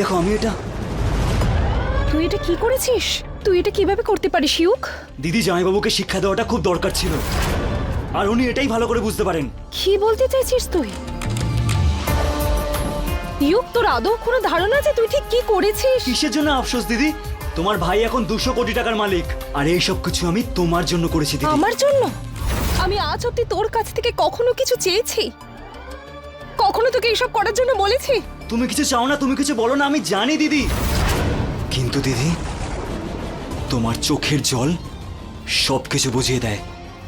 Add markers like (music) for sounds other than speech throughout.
দেখো আমি এটা তুই এটা কি করেছিস? তুই এটা কীভাবে করতে পারিস ইউক দিদি জামাইবাবুকে শিক্ষা দেওয়াটা খুব দরকার ছিল। আর উনি এটাই ভালো করে বুঝতে পারেন। কি বলতে চাইছিস তুই? ইউক তোর আদৌ কোনো ধারণা আছে তুই ঠিক কি করেছিস? কিসের জন্য আফসোস দিদি? তোমার ভাই এখন দুশো কোটি টাকার মালিক। আর এই সব কিছু আমি তোমার জন্য করেছি দিদি। আমার জন্য? আমি আজ অব্দি তোর কাছ থেকে কখনো কিছু চেয়েছি? কখনো তোকে এইসব করার জন্য বলেছি? তুমি কিছু চাও না তুমি কিছু বলো না আমি জানি দিদি। কিন্তু দিদি তোমার চোখের জল সব কিছু বুঝিয়ে দেয়।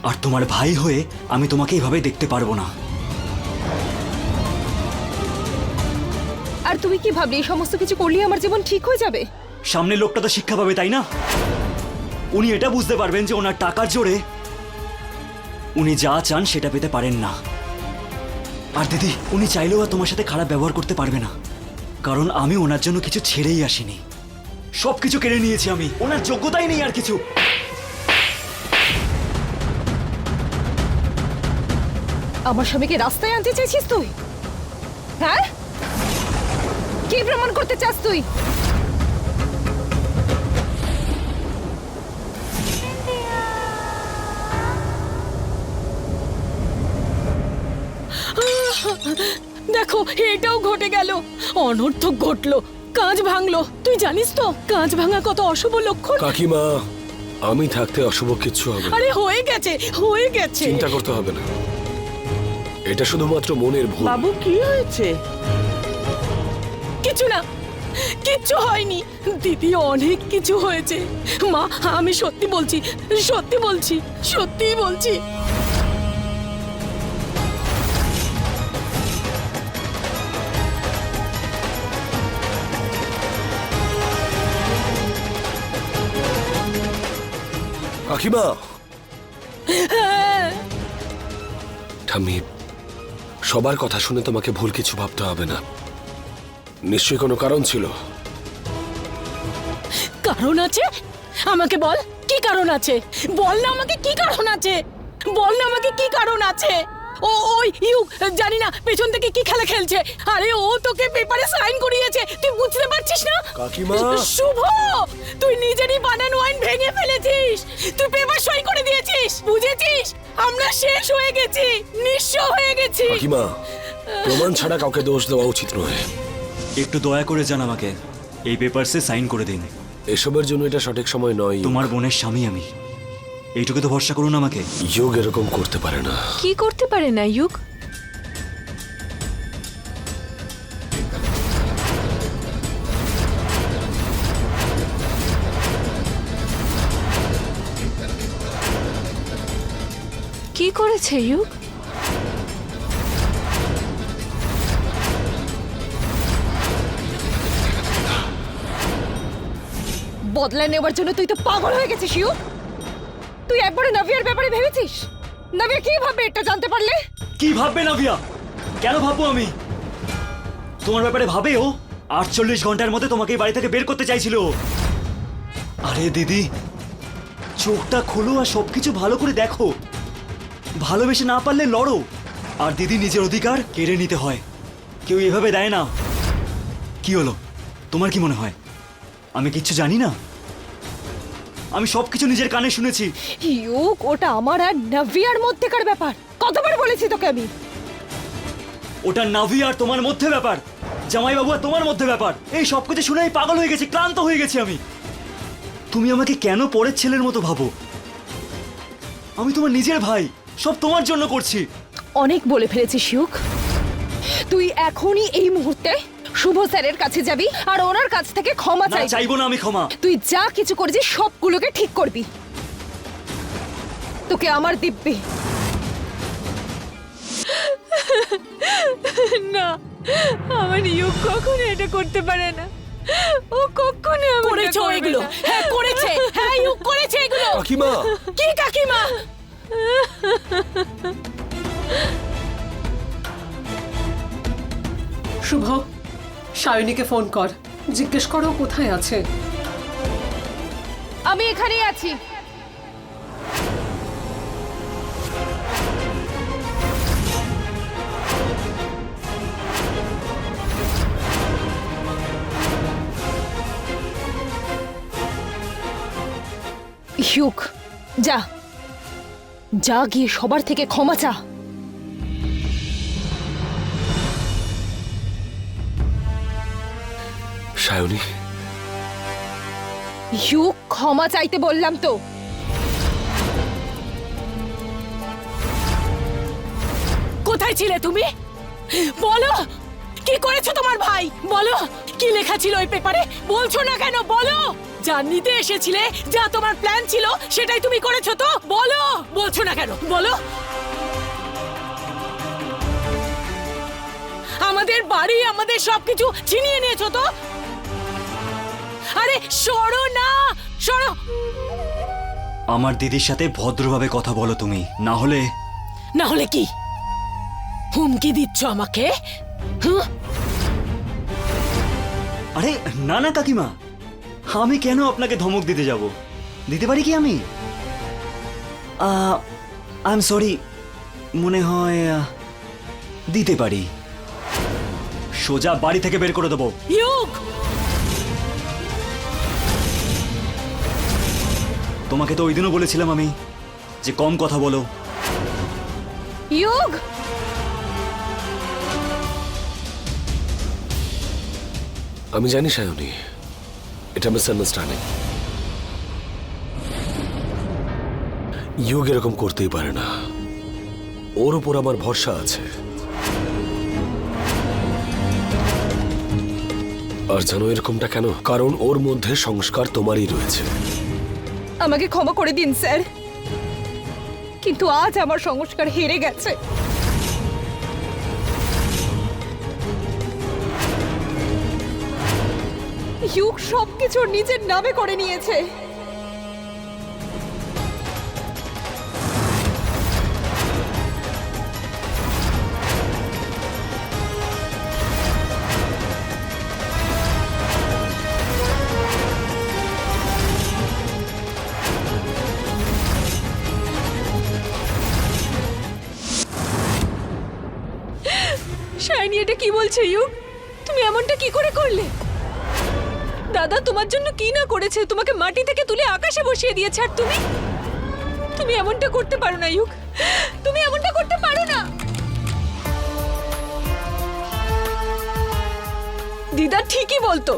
আর তোমার ভাই হয়ে আমি তোমাকে এইভাবে দেখতে পারব না। আর তুই কি ভাবলি এই সমস্ত কিছু করলে আমার জীবন ঠিক হয়ে যাবে? সামনের লোকটা তো শিক্ষা পাবে তাই না? উনি এটা বুঝতে পারবেন যে ওনার টাকার জোরে উনি যা চান সেটা পেতে পারেন না। আর দিদি, উনি চাইলেও আর তোমার সাথে খারাপ ব্যবহার করতে পারবে না। কারণ আমি ওনার জন্য কিছু ছেড়েই আসিনি। সব কিছু কেড়ে নিয়েছি আমি। ওনার যোগ্যতাই নেই আর কিছু। আমার স্বামীকে রাস্তায় আনতে চাইছিস তুই? হ্যাঁ? কি প্রমাণ করতে চাস তুই? দেখো এটাও ঘটে গেল। অনর্থ ঘটলো কাজ ভাঙলো। তুই জানিস তো কাজ ভাঙা কত অশুভ লক্ষণ? কাকিমা আমি থাকতে অশুভ কিচ্ছু হবে আরে হয়ে গেছে হয়ে গেছে। চিন্তা করতে হবে না। এটা শুধুমাত্র মনের ভুল। বাবু কি হয়েছে? কিছু না কিচ্ছু হয়নি। দিদি অনেক কিছু হয়েছে। মা আমি সত্যি বলছি সত্যি বলছি সত্যি বলছি। কাকিমা। ঠাম্মি, সবার কথা শুনে তোমাকে ভুল কিছু ভাবতে হবে না। নিশ্চয়ই কোনো কারণ ছিল। কারণ আছে? আমাকে বল, কি কারণ আছে? বল না আমাকে কি কারণ আছে? বল না আমাকে কি কারণ আছে? ও ওই ইউ জানি না পেছন থেকে কি খেলা খেলছে। আরে ও তোকে পেপারে সাইন করিয়েছে। তুই বুঝতে পারছিস না? কাকিমা! শুভ তুই নিজেরই বানানো আইন ভেঙে ফেলেছিস। তুই পেপার সই করে দিয়েছিস বুঝেছিস? আমরা শেষ হয়ে গেছি নিঃস্ব হয়ে গেছি। কাকিমা প্রমাণ ছাড়া কাউকে দোষ দেওয়া উচিত নয়। একটু দয়া করে জান আমাকে এই পেপারসে সাইন করে দিন। এসবের জন্য এটা সঠিক সময় নয়। তোমার বোনের স্বামী আমি। এইটুকু তো ভরসা করুন আমাকে। যোগ এরকম করতে পারে না। কি করতে পারে না ইউক কি করেছে ইউক বদলা নেবার জন্য তুই তো পাগল হয়ে গেছিস ইউক তুই একবারে নাভিয়ার ব্যাপারে ভেবেছিস? নাভিয়া কি ভাববে এটা জানতে পারলে? কি ভাববে নাভিয়া? কেন ভাববো আমি? তোমার ব্যাপারে ভাবে ও? আটচল্লিশ ঘণ্টার মধ্যে তোমাকে এই বাড়ি থেকে বের করতে চাইছিল আরে দিদি, চোখটা খোলো আর সবকিছু ভালো করে দেখো। ভালোবেসে না পারলে লড়ো। আর দিদি নিজের অধিকার কেড়ে নিতে হয়। কেউ এভাবে দেয় না। কি হলো? তোমার কি মনে হয়? আমি কিচ্ছু জানি না? আমি সবকিছু নিজের কানে শুনেছি। ইউক ওটা আমার আর নাভিয়ার মধ্যেকার ব্যাপার। কতবার বলেছি তোকে আমি? ওটা নাভি আর তোমার মধ্যে ব্যাপার। জামাইবাবু আর তোমার মধ্যে ব্যাপার। এই সব কিছু শুনে আমি পাগল হয়ে গেছি ক্লান্ত হয়ে গেছি আমি। তুমি আমাকে কেন পরের ছেলের মতো ভাবো? আমি তোমার নিজের ভাই সব তোমার জন্য করছি। অনেক বলে ফেলেছিস ইউক। তুই এখনই এই মুহূর্তে শুভ স্যারের কাছে যাবি আর ওনার কাছ থেকে ক্ষমা না চাইবি। চাইব না আমি ক্ষমা। তুই যা কিছু করেছিস সবগুলোকে ঠিক করবি। তোকে আমার দিব্যি। না আমার ইউক কখনো এটা করতে পারে না। ও কখনো করেছ এগুলো হ্যাঁ করেছে। হ্যাঁ ইউক করেছে এগুলো। কাকিমা। কি কাকিমা? শুভ সায়নীকে ফোন কর। জিজ্ঞেস করো কোথায় আছে। আমি এখানেই আছি। হিউক যা। যা গিয়ে সবার থেকে ক্ষমা চা। সায়নী হিউক ক্ষমা চাইতে বললাম তো। কোথায় ছিলে তুমি? বলো, কি করেছ তোমার ভাই? বলো, কি লেখা ছিল ওই পেপারে? বলছো না কেন? বলো। যা নিতে এসেছিলে, যা তোমার প্ল্যান ছিল, সেটাই তুমি করেছ তো? বলো, বলছো না কেন? বলো। আমাদের বাড়ি, আমাদের সবকিছু ছিনিয়ে নিয়েছো তো? আরে সরো না সরো। আমার দিদির সাথে ভদ্রভাবে কথা বলো তুমি না হলে না হলে কি? হুমকি দিচ্ছ আমাকে? হুঁ? আরে না না কাকিমা আমি কেন আপনাকে ধমক দিতে যাব? দিতে পারি কি আমি? আই এম সরি মনে হয় আহ, দিতে পারি। সোজা বাড়ি থেকে বের করে দেবো। ইউক তোমাকে তো ওই দিনও বলেছিলাম আমি যে কম কথা বলো। ইউক আমি জানি সায়নী এটা মিসআন্ডারস্ট্যান্ডিং ইয়োগ এরকম করতেই পারে না। ওর উপর আমার ভরসা আছে। আর জানো এরকমটা কেন? কারণ ওর মধ্যে সংস্কার তোমারই রয়েছে। আমাকে ক্ষমা করে দিন, স্যার। কিন্তু আজ আমার সংস্কার হেরে গেছে। ইউক সবকিছু নিজের নামে করে নিয়েছে। শাইনি, এটা কি বলছে ইউ? তুমি এমনটা কি করে করলে? দাদা, তোমার জন্য কি না করেছে? তোমাকে মাটি থেকে তুলে আকাশে বসিয়ে দিয়েছে, আর তুমি? তুমি এমনটা করতে পারো না, ইউক। তুমি এমনটা করতে পারো না। দিদা, ঠিকই বলতো।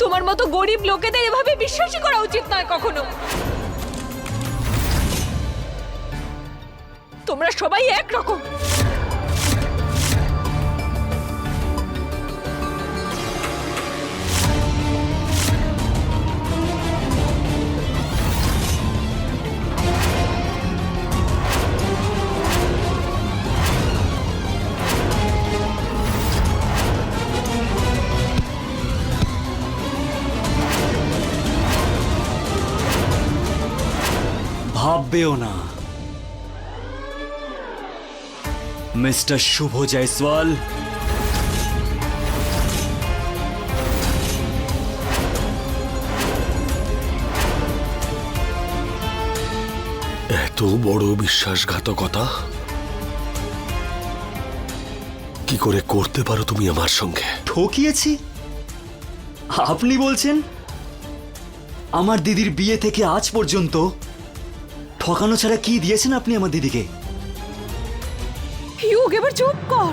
তোমার মতো গরিব লোকেদের এভাবে বিশ্বাসই করা উচিত নয় কখনো। তোমরা সবাই একরকম। ভাববেও না। মিস্টার শুভ জয়সওয়াল। এত বড় বিশ্বাসঘাতকতা? কি করে করতে পারো তুমি আমার সঙ্গে? ঠকিয়েছি? আপনি বলছেন? আমার দিদির বিয়ে থেকে আজ পর্যন্ত ঠকানো ছাড়া কি দিয়েছেন আপনি আমার দিদিকে এবার চুপ কর।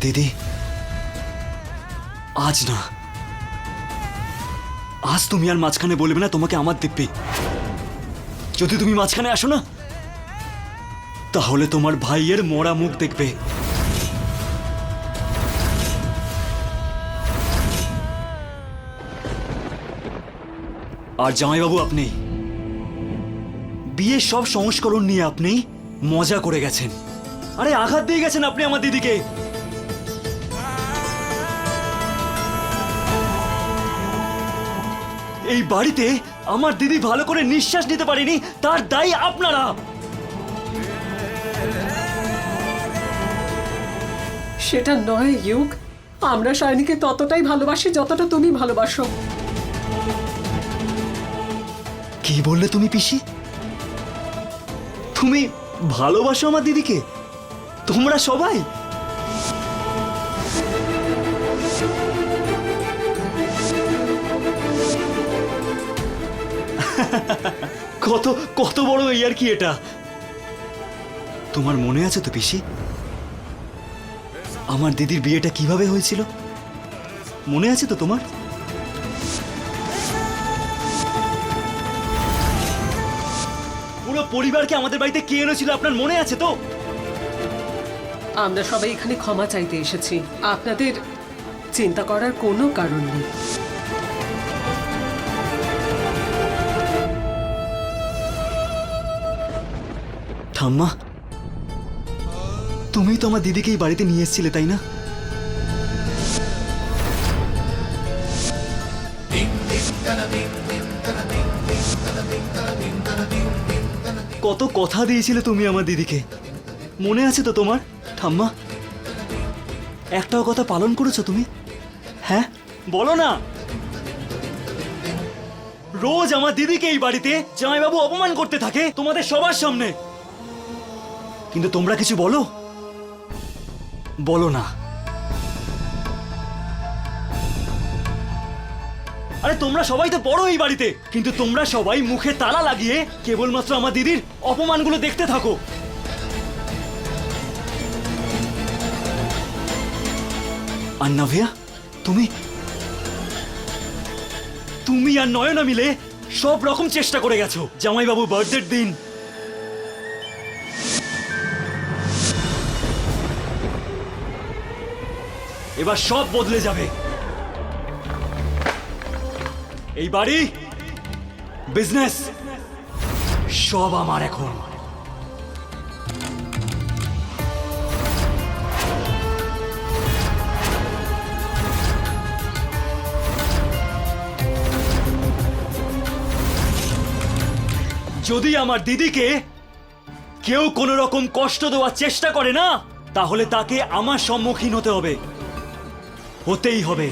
দিদি আজ না। আজ তুমি আর মাঝখানে বলবে না তোমাকে আমার দিব্যি যদি তুমি মাঝখানে আসো না তাহলে তোমার ভাইয়ের মরা মুখ দেখবে। আর জামাইবাবু আপনি বিয়ের সব সংস্করণ নিয়ে আপনি মজা করে গেছেন। আরে আঘাত দিয়ে গেছেন আপনি আমার দিদিকে। এই বাড়িতে আমার দিদি ভালো করে নিঃশ্বাস নিতে পারেনি তার দায়ী আপনারা। সেটা নয় ইউক। আমরা শায়নিকে ততটাই ভালোবাসি যতটা তুমি ভালোবাসো। কি বললে তুমি পিসি? তুমি ভালোবাসো আমার দিদিকে? তোমরা সবাই? (laughs) কত কত বড় এই আর কি এটা? তোমার মনে আছে তো পিসি? আমার দিদির বিয়েটা কীভাবে হয়েছিল? মনে আছে তো তোমার? পরিবারকে আমাদের বাড়িতে কে এনেছিল আপনার মনে আছে তো? আমরা সবাই এখানে ক্ষমা চাইতে এসেছি। আপনাদের চিন্তা করার কোনো কারণ নেই। ঠাম্মা তুমি তো আমার দিদিকে এই বাড়িতে নিয়ে এসেছিলে তাই না? কত কথা দিয়েছিলে তুমি আমার দিদিকে। মনে আছে তো তোমার? ঠাম্মা, একটাও কথা পালন করেছ তুমি? হ্যাঁ? বলো না। রোজ আমার দিদিকে এই বাড়িতে জামাইবাবু অপমান করতে থাকে তোমাদের সবার সামনে। কিন্তু তোমরা কিছু বলো? বলো না। আরে তোমরা সবাই তো বড় এই বাড়িতে। কিন্তু তোমরা সবাই মুখে তালা লাগিয়ে কেবলমাত্র আমার দিদির অপমানগুলো দেখতে থাকো। আর নাভিয়া তুমি তুমি আর নয়না মিলে সব রকম চেষ্টা করে গেছো, জামাইবাবু বার্থডের দিন। এবার সব বদলে যাবে। এই বাড়ি? বিজনেস সব আমার এখন। যদি আমার দিদিকে কেউ কোনো রকম কষ্ট দেওয়ার চেষ্টা করে না, তাহলে তাকে আমার সম্মুখীন হতে হবে। হতেই হবে।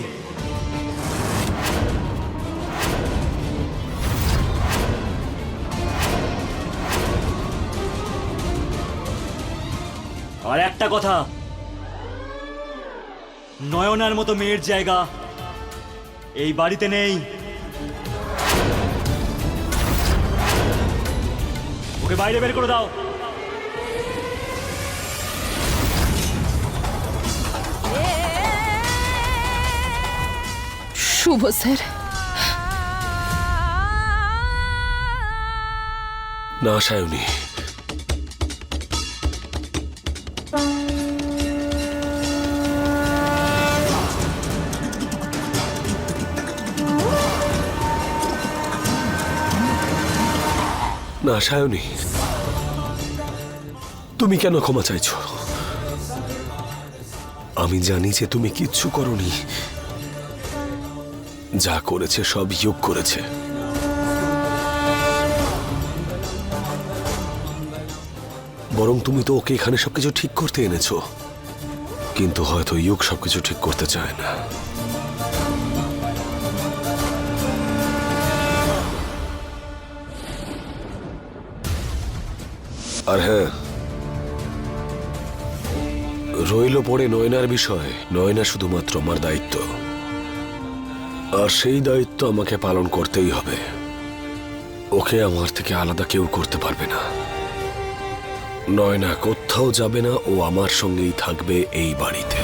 আর একটা কথা। নয়নার মতো মেয়ের জায়গা এই বাড়িতে নেই। ওকে বাইরে বের করে দাও। শুভ স্যার। না সায়নী। না, সায়নী। তুমি কেন ক্ষমা চাইছো? আমি জানি যে তুমি কিচ্ছু করনি। যা করেছে, সব যোগ করেছে। বরং তুমি তো ওকে এখানে সবকিছু ঠিক করতে এনেছো। কিন্তু হয়তো ইউক সবকিছু ঠিক করতে চায় না। আর হ্যাঁ রইল পড়ে নয়নার বিষয়। নয়না শুধুমাত্র আমার দায়িত্ব। আর সেই দায়িত্ব আমাকে পালন করতেই হবে। ওকে আমার থেকে আলাদা কেউ করতে পারবে না। নয়না কোথাও যাবে না, ও আমার সঙ্গেই থাকবে এই বাড়িতে।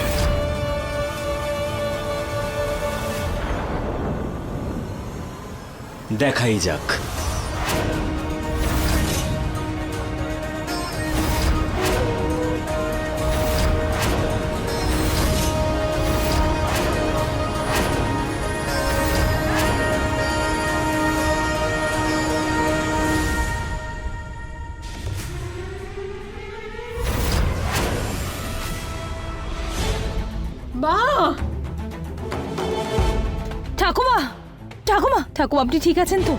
দেখাই যাক। ঠাকুমা আপনি ঠিক আছেন তো?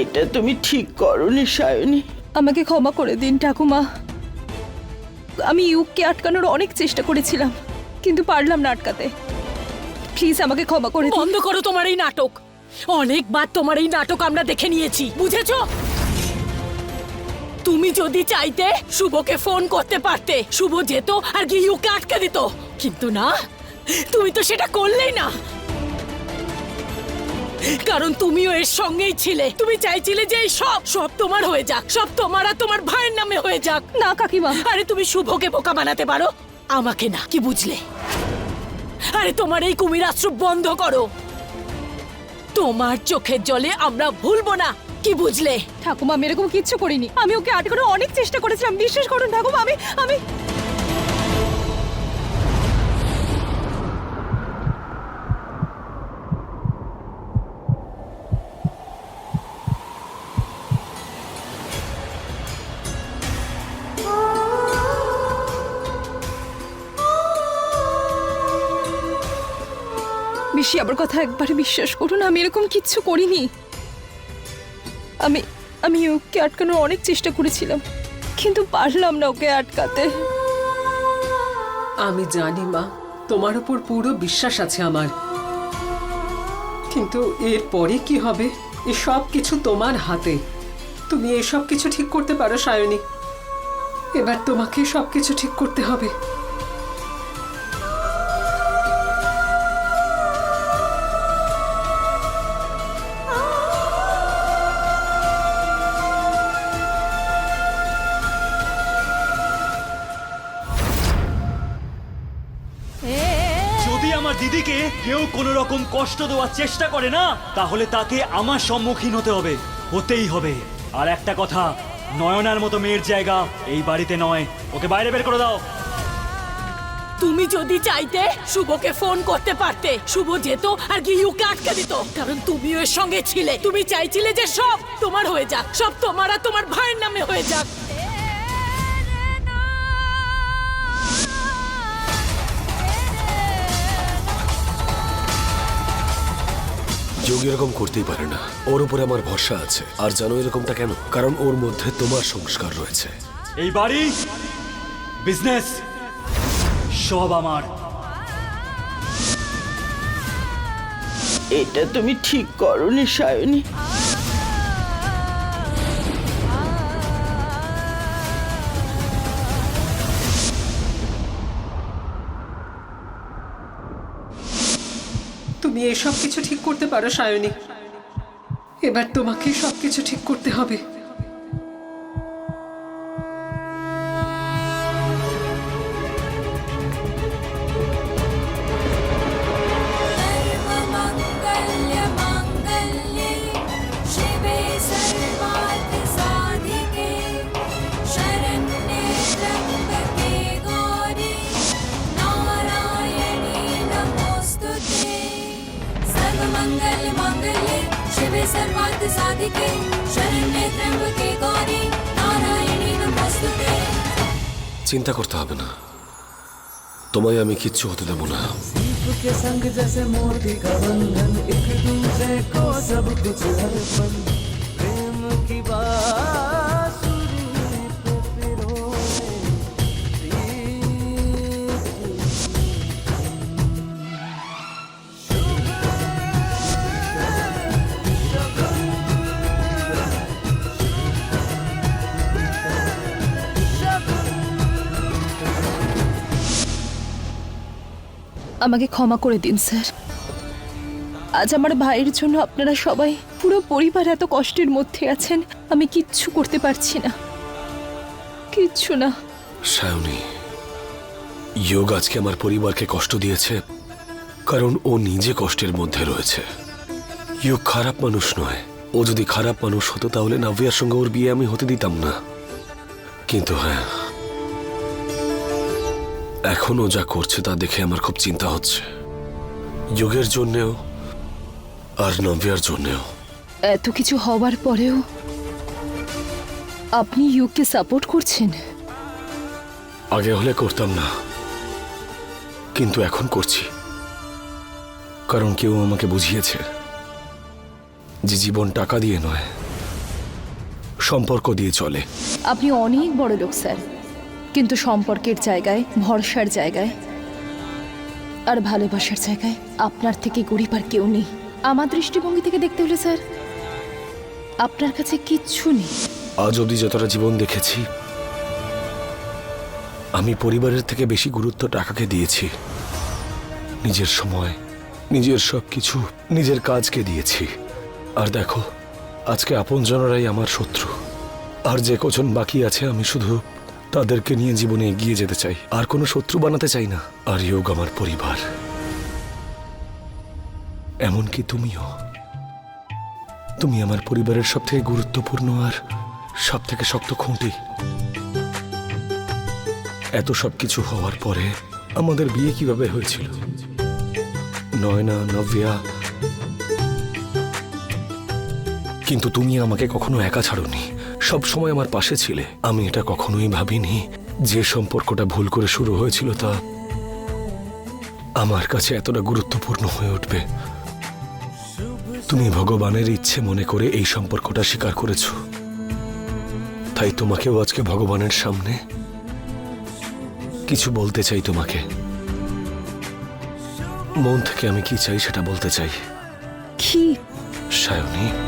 এটা তুমি ঠিক করনি সায়নী। আমাকে ক্ষমা করে দিন ঠাকুমা। আমি ইউককে আটকানোর অনেক চেষ্টা করেছিলাম কিন্তু পারলাম না আটকাতে। প্লিজ আমাকে ক্ষমা করে দিন। বন্ধ করো তোমার এই নাটক। অনেকবার তোমার এই নাটক আমরা দেখে নিয়েছি বুঝেছ? তুমি যদি চাইতে শুভকে ফোন করতে পারতে শুভ যেত আর গিয়ে আটকে দিত। কিন্তু না তুমি তো সেটা করলেই না। কারণ তুমিও এর সঙ্গেই ছিলে। তুমি চাইছিলে যে এই সব সব তোমার হয়ে যাক সব তোমার আর তোমার ভাইয়ের নামে হয়ে যাক। না কাকিমা। আরে তুমি শুভকে বোকা বানাতে পারো? আমাকে না কি বুঝলে? আরে তোমার এই কুমির আশ্রম বন্ধ করো। তোমার চোখের জলে আমরা ভুলবো না কি বুঝলে? ঠাকুমা আমি এরকম কিচ্ছু করিনি। আমি ওকে আটকানোর অনেক চেষ্টা করেছিলাম। বিশ্বাস করুন ঠাকুমা আমি আমি বেশি আমার কথা একবারে বিশ্বাস করুন আমি এরকম কিচ্ছু করিনি। আমি আমি ওকে আটকানোর অনেক চেষ্টা করেছিলাম, কিন্তু পারলাম না ওকে আটকাতে। আমি জানি, মা, তোমার উপর পুরো বিশ্বাস আছে আমার। কিন্তু এর পরে কি হবে? এসব কিছু তোমার হাতে। তুমি এসব কিছু ঠিক করতে পারো, সায়নী। এবার তোমাকে সব কিছু ঠিক করতে হবে। দিদিকে কেউ কোনো রকম কষ্ট দেওয়ার চেষ্টা করে না, তাহলে তাকে আমার সম্মুখীন হতে হবে, হতেই হবে। আর একটা কথা, নয়নার মতো মেয়ের জায়গা এই বাড়িতে নয়। ওকে বাইরে বের করে দাও। তুমি যদি চাইতে শুভকে ফোন করতে পারতে, শুভ যেত আর গিয়ুকে আটকে দিত। কারণ তুমিও এর সঙ্গে ছিলে। তুমি চাইছিলে যে সব তোমার হয়ে যাক, সব তোমার আর তোমার ভাইয়ের নামে হয়ে যাক। যোগ এরকম করতেই পারে না। ওর উপরে আমার ভরসা আছে। আর জানো এরকমটা কেন? কারণ ওর মধ্যে তোমার সংস্কার রয়েছে। এই বাড়ি বিজনেস সব আমার। এটা তুমি ঠিক করনি সায়নী। এসব কিছু ঠিক করতে পারো সায়নী। এবার তোমাকে সবকিছু ঠিক করতে হবে। চিন্তা করতে হবে না তোমায় আমি কিচ্ছু হতে দেবো না के संग जैसे मोती का बंधन एक दूसरे को सब कुछ अर्पण আমাকে ক্ষমা করে দিন, স্যার। আজ আমার ভাইয়ের জন্য আপনারা সবাই পুরো পরিবার এত কষ্টের মধ্যে আছেন, আমি কিচ্ছু করতে পারছি না। কিচ্ছু না। সায়নী যোগ আজকে আমার পরিবারকে কষ্ট দিয়েছে, কারণ ও নিজে কষ্টের মধ্যে রয়েছে। যোগ খারাপ মানুষ নয়। ও যদি খারাপ মানুষ হতো, তাহলে নাভিয়ার সঙ্গে ওর বিয়ে আমি হতে দিতাম না। কিন্তু হ্যাঁ এখন ও যা করছে তা দেখে আমার খুব চিন্তা হচ্ছে। যোগের জন্যেও আর নভিয়ার জন্যেও। এত কিছু হওয়ার পরেও আপনি ইউকে সাপোর্ট করছেন? আগে হলে করতাম না কিন্তু এখন করছি। কারণ কেউ আমাকে বুঝিয়েছে যে জীবন টাকা দিয়ে নয় সম্পর্ক দিয়ে চলে। আপনি অনেক বড় লোক স্যার। কিন্তু সম্পর্কের জায়গায়, ভরসার জায়গায় আর ভালোবাসার জায়গায় আপনার থেকে গরিব আর কেউ নেই। আমার দৃষ্টিভঙ্গি থেকে দেখতে হলে, স্যার, আপনার কাছে কিচ্ছু নেই। আজ অবধি যতটা জীবন দেখেছি, আমি পরিবারের থেকে বেশি গুরুত্ব টাকাকে দিয়েছি। নিজের সময়, নিজের সব কিছু নিজের কাজকে দিয়েছি। আর দেখো, আজকে আপনজনরাই আমার শত্রু। আর যে কজন বাকি আছে, আমি শুধু তাদেরকে নিয়ে জীবনে এগিয়ে যেতে চাই। আর কোনো শত্রু বানাতে চাই না। আর ইয়োগ আমার পরিবার। এমনকি তুমিও। তুমি আমার পরিবারের সব থেকে গুরুত্বপূর্ণ আর সব থেকে শক্ত খুঁটি। এত সব কিছু হওয়ার পরে আমাদের বিয়ে কীভাবে হয়েছিল? নয়না, নব্যা। কিন্তু তুমি আমাকে কখনো একা ছাড়োনি। সব সময় আমার পাশে ছিলে। আমি এটা কখনোই ভাবিনি যে সম্পর্কটা ভুল করে শুরু হয়েছিল তা আমার কাছে এতটা গুরুত্বপূর্ণ হয়ে উঠবে। তুমি ভগবানের ইচ্ছে মনে করে এই সম্পর্কটা স্বীকার করেছ। তাই তোমাকেও আজকে ভগবানের সামনে কিছু বলতে চাই তোমাকে। মন থেকে আমি কি চাই সেটা বলতে চাই। কি? সায়নী।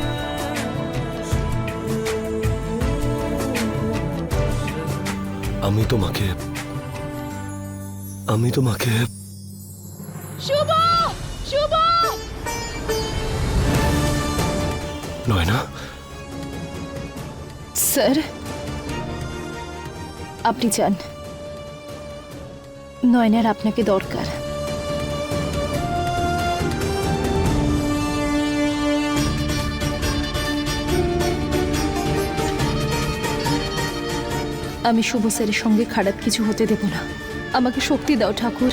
আমি তোমাকে আমি তোমাকে শুভ শুভ! নয়না? স্যার আপনি চান নয়নার আপনাকে দরকার। আমি শুভ স্যারের সঙ্গে খারাপ কিছু হতে দেব না। আমাকে শক্তি দাও, ঠাকুর।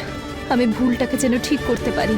আমি ভুলটাকে যেন ঠিক করতে পারি।